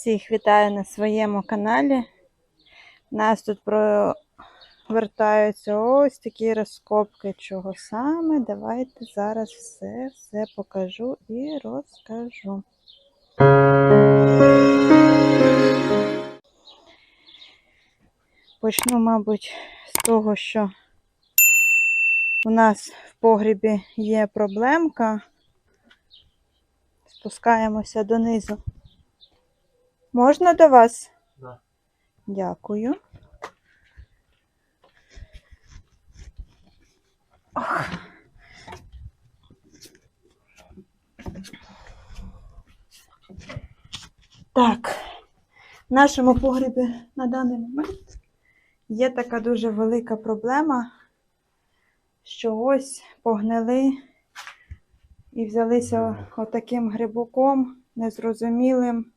Всіх вітаю на своєму каналі. У нас тут провертаються ось такі розкопки. Чого саме? Давайте зараз все, все покажу і розкажу. Почну, мабуть, з того, що у нас в погрібі є проблемка. Спускаємося донизу. Можна до вас? Да. Дякую. Ох. Так, в нашому погребі на даний момент є така дуже велика проблема, що ось погнили і взялися отаким грибуком незрозумілим.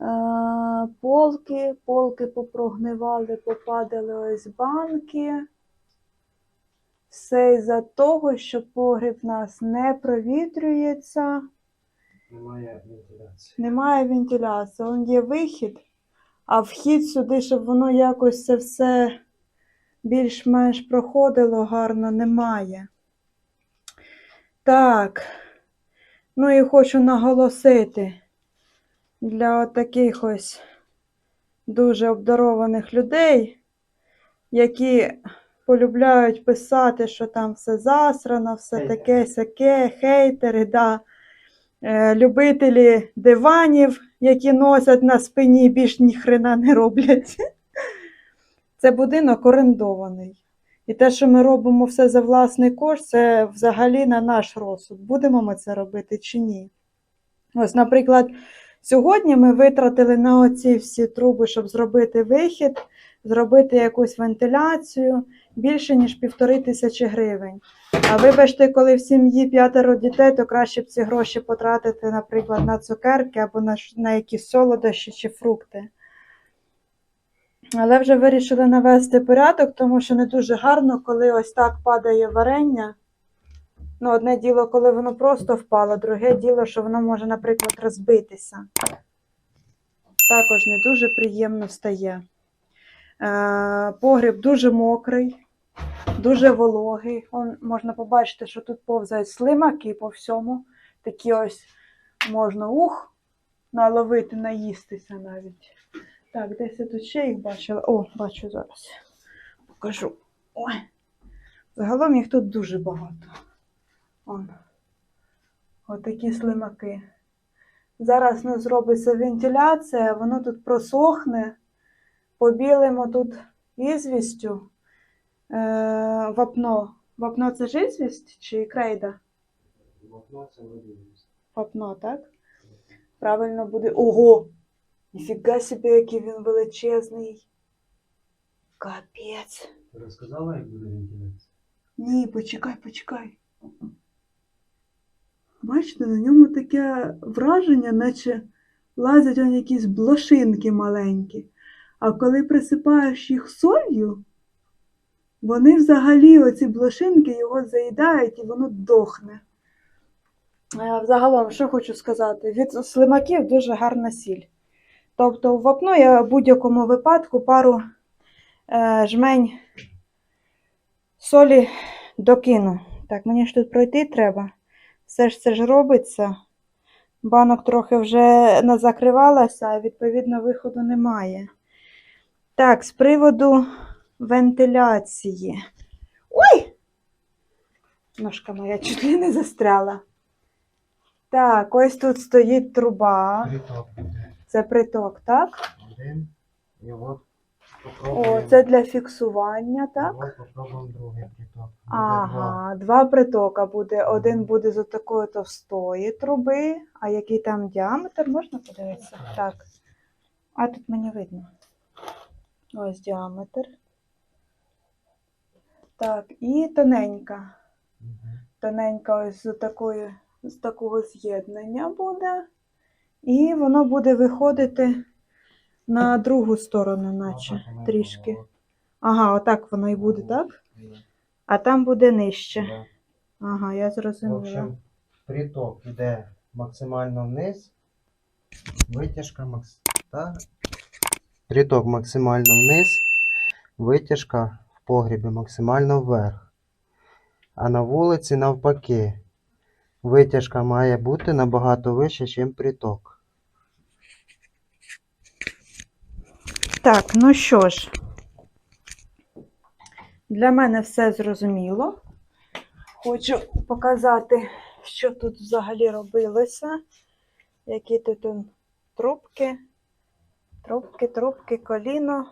Е, Полки, полки попрогнивали, попадали ось банки. Все із-за того, що погріб в нас не провітрюється, Немає вентиляції. немає вентиляції. Он є вихід, а вхід сюди, щоб воно якось це все більш-менш проходило гарно, немає. Так, ну і хочу наголосити для таких ось дуже обдарованих людей, які полюбляють писати, що там все засрано, все таке сяке, хейтери, да. Е, любителі диванів, які носять на спині, більш ніхрена не роблять. Це будинок орендований. І те, що ми робимо все за власний кошт, це взагалі на наш розсуд. Будемо ми це робити чи ні? Ось, наприклад, сьогодні ми витратили на оці всі труби, щоб зробити вихід, зробити якусь вентиляцію більше, ніж півтори тисячі гривень. А вибачте, коли в сім'ї п'ятеро дітей, то краще б ці гроші потратити, наприклад, на цукерки або на, на якісь солодощі чи фрукти. Але вже вирішили навести порядок, тому що не дуже гарно, коли ось так падає варення. Ну, одне діло, коли воно просто впало, друге діло, що воно може, наприклад, розбитися. Також не дуже приємно стає. Е, погріб дуже мокрий, дуже вологий. Он, можна побачити, що тут повзають слимаки по всьому. Такі ось можна ух, наловити, наїстися навіть. Так, десь я тут ще їх бачила. О, бачу зараз. Покажу. Ой. Загалом їх тут дуже багато. Он. Отакі слимаки. Зараз ну, зробиться вентиляція, воно тут просохне. Побілимо тут ізвістю. Е, вапно. Вапно це ж ізвість чи крейда? Вапно це водійність. Вапно, так? Правильно буде. Ого! Ніфіга собі, який він величезний. Капець. Розказала, як буде вентиляція? Ні, почекай, почекай. Бачите, на ньому таке враження, наче лазять он якісь блошинки маленькі. А коли присипаєш їх солью, вони взагалі, оці блошинки, його заїдають і воно дохне. Е, Взагалом, що хочу сказати, від слимаків дуже гарна сіль. Тобто в вапно я в будь-якому випадку пару е, жмень солі докину. Так, мені ж тут пройти треба. Все ж це ж робиться. Банок трохи вже назакривалася, а відповідно виходу немає. Так, з приводу вентиляції. Ой! Ножка моя чуть ли не застряла. Так, ось тут стоїть труба. Приток буде. Це приток, так? Один. І от О, це для фіксування, так? Попробуємо другий приток. Ага, два притока буде. Один буде з такої товстої труби, а який там діаметр, можна подивитися? Так. А тут мені видно. Ось діаметр. Так, і тоненька. Тоненька ось з такої, з такого з'єднання буде. І воно буде виходити на другу сторону, наче трішки. Ага, отак воно і буде, так? А там буде нижче. Ага, я В зрозуміла. общем, приток йде максимально вниз, Витяжка макс... та... Рядок максимально вниз, витяжка в погрібі максимально вверх. А на вулиці навпаки. Витяжка має бути набагато вище, ніж приток. Так, ну що ж, для мене все зрозуміло. Хочу показати, що тут взагалі робилося. Які тут трубки, трубки, трубки, коліно.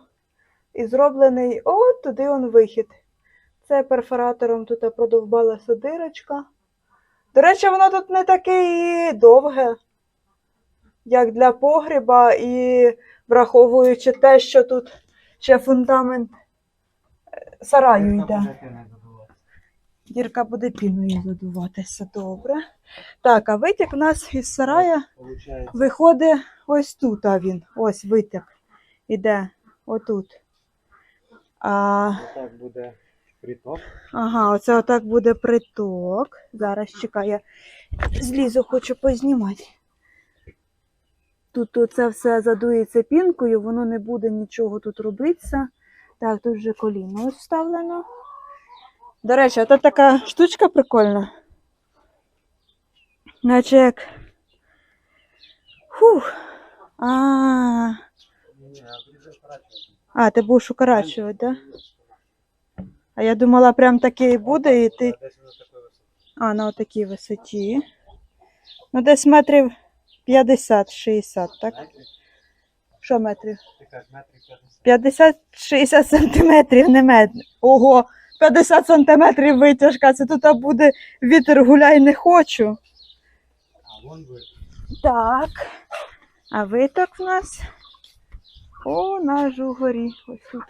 І зроблений от туди он вихід. Це перфоратором тут продовбалася дирочка. До речі, воно тут не таке довге, як для погріба, і враховуючи те, що тут ще фундамент е, сараю йде. Дірка буде піною задуватися, добре. Так, а витік у нас із сарая виходить ось тут, а він. Ось витік. Іде отут. А, так буде приток. ага, оце отак буде приток. Зараз чекай, я злізу, хочу познімати. Тут це все задується пінкою, воно не буде нічого тут робитися. Так, тут вже коліно вставлено. До речі, тут така штучка прикольна. Наче як. Фух. А, а, ти будеш укорачувати, так? Да? А я думала, прям таке і буде, і ти. А, на отакій висоті. Ну, десь метрів 50-60, так? Що метрів? 50-60 сантиметрів, не метр. Ого, 50 сантиметрів витяжка. Це тут буде вітер гуляй не хочу. А вон ви. Так. А виток в нас. О, наш угорі. Ось тут.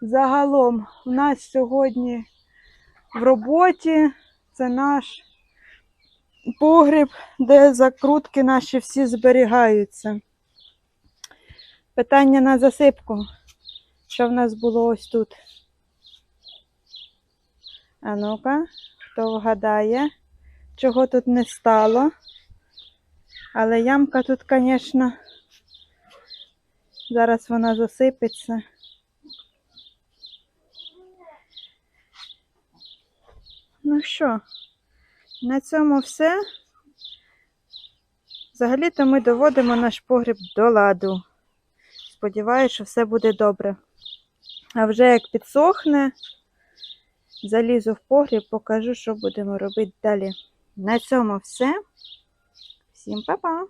Загалом в нас сьогодні в роботі це наш погріб, де закрутки наші всі зберігаються. Питання на засипку. Що в нас було ось тут? А ну-ка, хто вгадає? чого тут не стало. Але ямка тут, звісно, зараз вона засипеться. Ну що, на цьому все. Взагалі-то ми доводимо наш погріб до ладу. Сподіваюсь, що все буде добре. А вже як підсохне, залізу в погріб, покажу, що будемо робити далі. На цьому все. Всім па-па!